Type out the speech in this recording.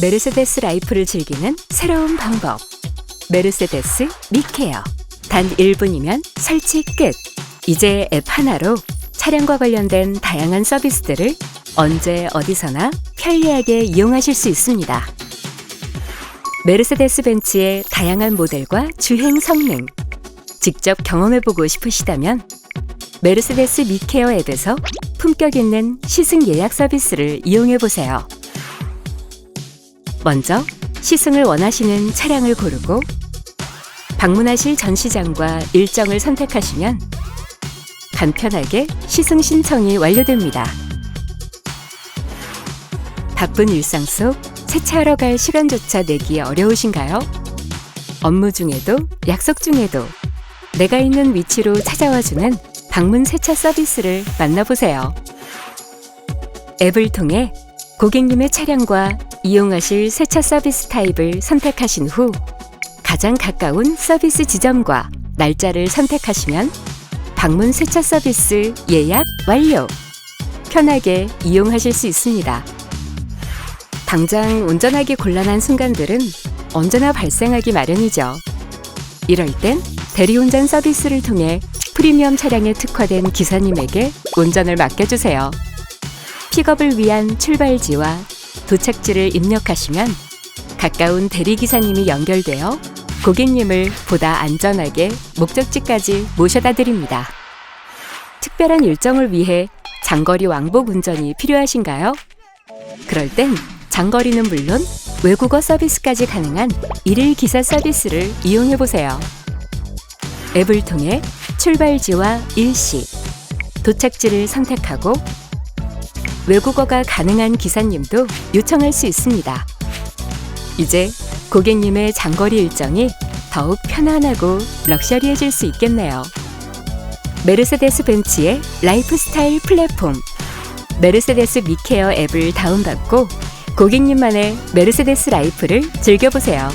메르세데스 라이프를 즐기는 새로운 방법. 메르세데스 미케어. 단 1분이면 설치 끝. 이제 앱 하나로 차량과 관련된 다양한 서비스들을 언제 어디서나 편리하게 이용하실 수 있습니다. 메르세데스 벤츠의 다양한 모델과 주행 성능 직접 경험해보고 싶으시다면 메르세데스 미케어 앱에서 품격 있는 시승 예약 서비스를 이용해보세요. 먼저 시승을 원하시는 차량을 고르고 방문하실 전시장과 일정을 선택하시면 간편하게 시승 신청이 완료됩니다. 바쁜 일상 속 세차하러 갈 시간조차 내기 어려우신가요? 업무 중에도 약속 중에도 내가 있는 위치로 찾아와주는 방문 세차 서비스를 만나보세요. 앱을 통해 고객님의 차량과 이용하실 세차 서비스 타입을 선택하신 후 가장 가까운 서비스 지점과 날짜를 선택하시면 방문 세차 서비스 예약 완료! 편하게 이용하실 수 있습니다. 당장 운전하기 곤란한 순간들은 언제나 발생하기 마련이죠. 이럴 땐 대리운전 서비스를 통해 프리미엄 차량에 특화된 기사님에게 운전을 맡겨주세요. 픽업을 위한 출발지와 도착지를 입력하시면 가까운 대리기사님이 연결되어 고객님을 보다 안전하게 목적지까지 모셔다 드립니다. 특별한 일정을 위해 장거리 왕복 운전이 필요하신가요? 그럴 땐 장거리는 물론 외국어 서비스까지 가능한 일일 기사 서비스를 이용해 보세요. 앱을 통해 출발지와 일시, 도착지를 선택하고 외국어가 가능한 기사님도 요청할 수 있습니다. 이제 고객님의 장거리 일정이 더욱 편안하고 럭셔리해질 수 있겠네요. 메르세데스 벤츠의 라이프스타일 플랫폼 메르세데스 미케어 앱을 다운받고 고객님만의 메르세데스 라이프를 즐겨보세요.